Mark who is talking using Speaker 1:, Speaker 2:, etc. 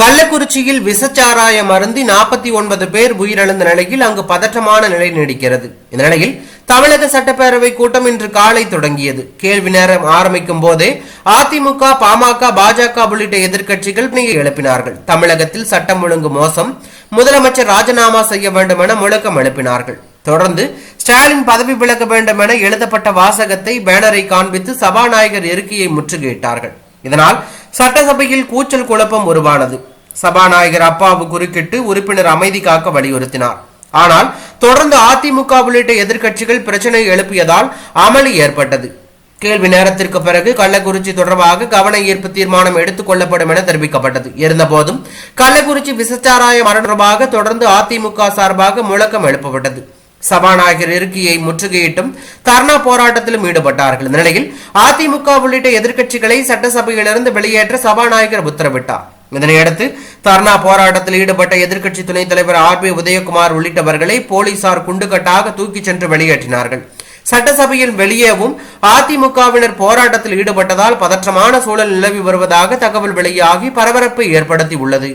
Speaker 1: கள்ளக்குறிச்சியில் விசச்சாராயம் அருந்தி நாற்பத்தி ஒன்பது பேர் உயிரிழந்த நிலையில் அங்கு பதற்றமான நிலை நீடிக்கிறது. இந்த நிலையில் தமிழக சட்டப்பேரவை கூட்டம் இன்று காலை தொடங்கியது. கேள்வி நேரம் ஆரம்பிக்கும் போதே அதிமுக பாமக பாஜக உள்ளிட்ட எதிர்க்கட்சிகள் நீங்க எழுப்பினார்கள். தமிழகத்தில் சட்டம் ஒழுங்கு மோசம் முதலமைச்சர் ராஜினாமா செய்ய வேண்டும் என முழக்கம் எழுப்பினார்கள். தொடர்ந்து ஸ்டாலின் பதவி விலக வேண்டும் என எழுதப்பட்ட வாசகத்தை பேனரை காண்பித்து சபாநாயகர் இருக்கையை முற்றுகையிட்டார்கள். இதனால் சட்டசபையில் கூச்சல் குழப்பம் உருவானது. சபாநாயகர் அப்பாவு குறுக்கிட்டு உறுப்பினர் அமைதி காக்க வலியுறுத்தினார். ஆனால் தொடர்ந்து அதிமுக உள்ளிட்ட எதிர்க்கட்சிகள் பிரச்சனை எழுப்பியதால் அமளி ஏற்பட்டது. கேள்வி நேரத்திற்கு பிறகு கள்ளக்குறிச்சி தொடர்பாக கவன ஈர்ப்பு தீர்மானம் எடுத்துக் கொள்ளப்படும் என தெரிவிக்கப்பட்டது. இருந்தபோதும் கள்ளக்குறிச்சி விசச்சாராய மரணம் தொடர்பாக தொடர்ந்து அதிமுக சார்பாக முழக்கம் எழுப்பப்பட்டது. சபாநாயகர் இருக்கையை முற்றுகையிட்டும் தர்ணா போராட்டத்திலும் ஈடுபட்டார்கள். இந்த நிலையில் அதிமுக உள்ளிட்ட எதிர்க்கட்சிகளை சட்டசபையிலிருந்து வெளியேற்ற சபாநாயகர் உத்தரவிட்டார். இதனையடுத்து தர்ணா போராட்டத்தில் ஈடுபட்ட எதிர்க்கட்சி துணைத் தலைவர் ஆர் பி உதயகுமார் உள்ளிட்டவர்களை போலீசார் குண்டுகட்டாக தூக்கிச் சென்று வெளியேற்றினார்கள். சட்டசபையில் வெளியேவும் அதிமுகவினர் போராட்டத்தில் ஈடுபட்டதால் பதற்றமான சூழல் நிலவி வருவதாக தகவல் வெளியாகி பரபரப்பை ஏற்படுத்தி உள்ளது